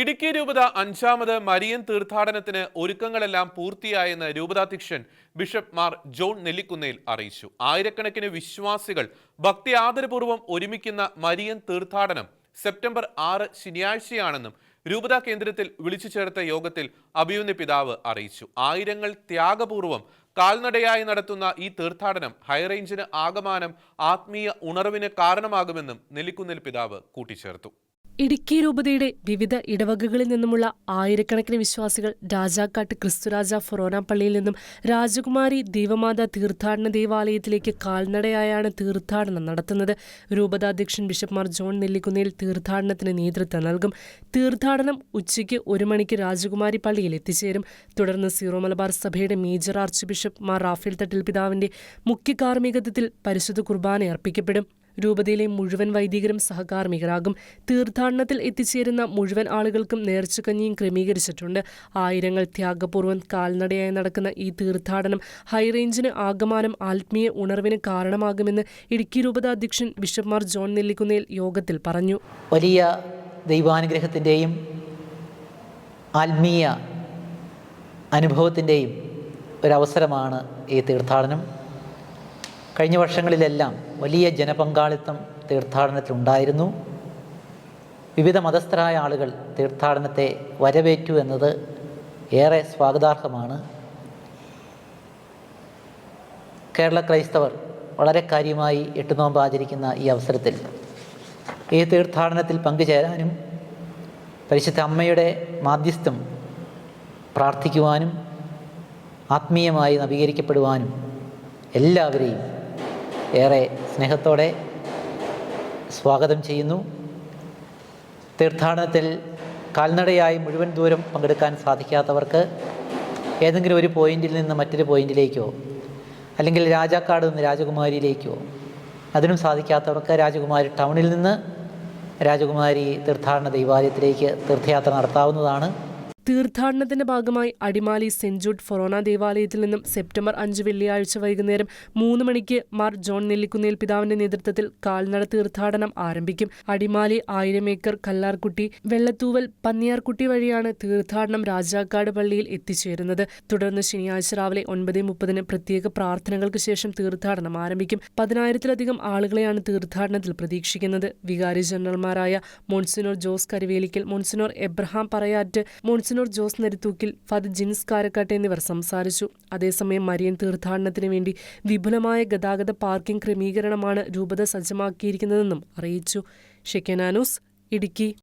ഇടുക്കി രൂപത അഞ്ചാമത് മരിയൻ തീർത്ഥാടനത്തിന് ഒരുക്കങ്ങളെല്ലാം പൂർത്തിയായെന്ന് രൂപതാധ്യക്ഷൻ ബിഷപ്പ് മാർ ജോൺ നെല്ലിക്കുന്നേൽ അറിയിച്ചു. ആയിരക്കണക്കിന് വിശ്വാസികൾ ഭക്തി ആദരപൂർവം ഒരുമിക്കുന്ന മരിയൻ തീർത്ഥാടനം സെപ്റ്റംബർ ആറ് ശനിയാഴ്ചയാണെന്നും രൂപതാ കേന്ദ്രത്തിൽ വിളിച്ചു ചേർത്ത യോഗത്തിൽ അഭിയുന്ന പിതാവ് അറിയിച്ചു. ആയിരങ്ങൾ ത്യാഗപൂർവം കാൽനടയായി നടത്തുന്ന ഈ തീർത്ഥാടനം ഹൈറേഞ്ചിന് ആകമാനം ആത്മീയ ഉണർവിന് കാരണമാകുമെന്നും നെല്ലിക്കുന്നിൽ പിതാവ് കൂട്ടിച്ചേർത്തു. ഇടുക്കി രൂപതയുടെ വിവിധ ഇടവകകളിൽ നിന്നുമുള്ള ആയിരക്കണക്കിന് വിശ്വാസികൾ രാജാക്കാട്ട് ക്രിസ്തുരാജ ഫൊറോന പള്ളിയിൽ നിന്നും രാജകുമാരി ദേവമാത തീർത്ഥാടന ദേവാലയത്തിലേക്ക് കാൽനടയായാണ് തീർത്ഥാടനം നടത്തുന്നത്. രൂപതാധ്യക്ഷൻ ബിഷപ്പ്മാർ ജോൺ നെല്ലിക്കുന്നയിൽ തീർത്ഥാടനത്തിന് നേതൃത്വം നൽകും. തീർത്ഥാടനം ഉച്ചയ്ക്ക് ഒരു മണിക്ക് രാജകുമാരി പള്ളിയിൽ എത്തിച്ചേരും. തുടർന്ന് സീറോ മലബാർ സഭയുടെ major archbishop Mar Raphael Thattil പിതാവിന്റെ മുഖ്യ കാർമ്മികത്വത്തിൽ പരിശുദ്ധ കുർബാന അർപ്പിക്കപ്പെടും. രൂപതയിലെ മുഴുവൻ വൈദികരും സഹകാർമികരാകും തീർത്ഥാടനത്തിൽ എത്തിച്ചേരുന്ന മുഴുവൻ ആളുകൾക്കും നേർച്ചക്കഞ്ഞിയും ക്രമീകരിച്ചിട്ടുണ്ട്. ആയിരങ്ങൾ ത്യാഗപൂർവം കാൽനടയായി നടക്കുന്ന ഈ തീർത്ഥാടനം ഹൈറേഞ്ചിന് ആഗമാനം ആത്മീയ ഉണർവിന് കാരണമാകുമെന്ന് ഇടുക്കി രൂപത അധ്യക്ഷൻ ബിഷപ്പ്മാർ ജോൺ നെല്ലിക്കുന്നേൽ യോഗത്തിൽ പറഞ്ഞു. വലിയ ദൈവാനുഗ്രഹത്തിന്റെയും ആത്മീയ അനുഭവത്തിന്റെയും ഒരവസരമാണ് ഈ തീർത്ഥാടനം. കഴിഞ്ഞ വർഷങ്ങളിലെല്ലാം വലിയ ജനപങ്കാളിത്തം തീർത്ഥാടനത്തിലുണ്ടായിരുന്നു. വിവിധ മതസ്ഥരായ ആളുകൾ തീർത്ഥാടനത്തെ വരവേറ്റു എന്നത് ഏറെ സ്വാഗതാർഹമാണ്. കേരള ക്രൈസ്തവർ വളരെ കാര്യമായി എട്ടുനോമ്പ് ആചരിക്കുന്ന ഈ അവസരത്തിൽ ഈ തീർത്ഥാടനത്തിൽ പങ്കുചേരാനും പരിശുദ്ധ അമ്മയുടെ മാധ്യസ്ഥം പ്രാർത്ഥിക്കുവാനും ആത്മീയമായി നവീകരിക്കപ്പെടുവാനും എല്ലാവരെയും ഏറെ സ്നേഹത്തോടെ സ്വാഗതം ചെയ്യുന്നു. തീർത്ഥാടനത്തിൽ കാൽനടയായി മുഴുവൻ ദൂരം പങ്കെടുക്കാൻ സാധിക്കാത്തവർക്ക് ഏതെങ്കിലും ഒരു പോയിന്റിൽ നിന്ന് മറ്റൊരു പോയിന്റിലേക്കോ അല്ലെങ്കിൽ രാജാക്കാട് നിന്ന് രാജകുമാരിയിലേക്കോ അതിനും സാധിക്കാത്തവർക്ക് രാജകുമാരി ടൗണിൽ നിന്ന് രാജകുമാരി തീർത്ഥാടന ദൈവാലയത്തിലേക്ക് തീർത്ഥയാത്ര നടത്താവുന്നതാണ്. തീർത്ഥാടനത്തിന്റെ ഭാഗമായി അടിമാലി സെന്റ് ജൂഡ് ഫൊറോന ദേവാലയത്തിൽ നിന്നും സെപ്റ്റംബർ അഞ്ച് വെള്ളിയാഴ്ച വൈകുന്നേരം മൂന്ന് മണിക്ക് മാർ ജോൺ നെല്ലിക്കുന്നേൽ പിതാവിന്റെ നേതൃത്വത്തിൽ കാൽനട തീർത്ഥാടനം ആരംഭിക്കും. അടിമാലി ആയിരം ഏക്കർ കല്ലാർകുട്ടി വെള്ളത്തൂവൽ പന്നിയാർകുട്ടി വഴിയാണ് തീർത്ഥാടനം രാജാക്കാട് പള്ളിയിൽ എത്തിച്ചേരുന്നത്. തുടർന്ന് ശനിയാഴ്ച രാവിലെ ഒൻപത് മുപ്പതിന് പ്രത്യേക പ്രാർത്ഥനകൾക്ക് ശേഷം തീർത്ഥാടനം ആരംഭിക്കും. പതിനായിരത്തിലധികം ആളുകളെയാണ് തീർത്ഥാടനത്തിൽ പ്രതീക്ഷിക്കുന്നത്. വികാരി ജനറൽമാരായ monsignor Jose Karuvelickal monsignor Abraham Parayattu monsignor Jose Narithookil father Jins കാരക്കാട്ടെ എന്നിവർ സംസാരിച്ചു. അതേസമയം മരിയൻ തീർത്ഥാടനത്തിന് വേണ്ടി വിപുലമായ ഗതാഗത പാർക്കിംഗ് ക്രമീകരണമാണ് രൂപത സജ്ജമാക്കിയിരിക്കുന്നതെന്നും അറിയിച്ചു. ഷെക്കനാനൂസ് ഇടുക്കി.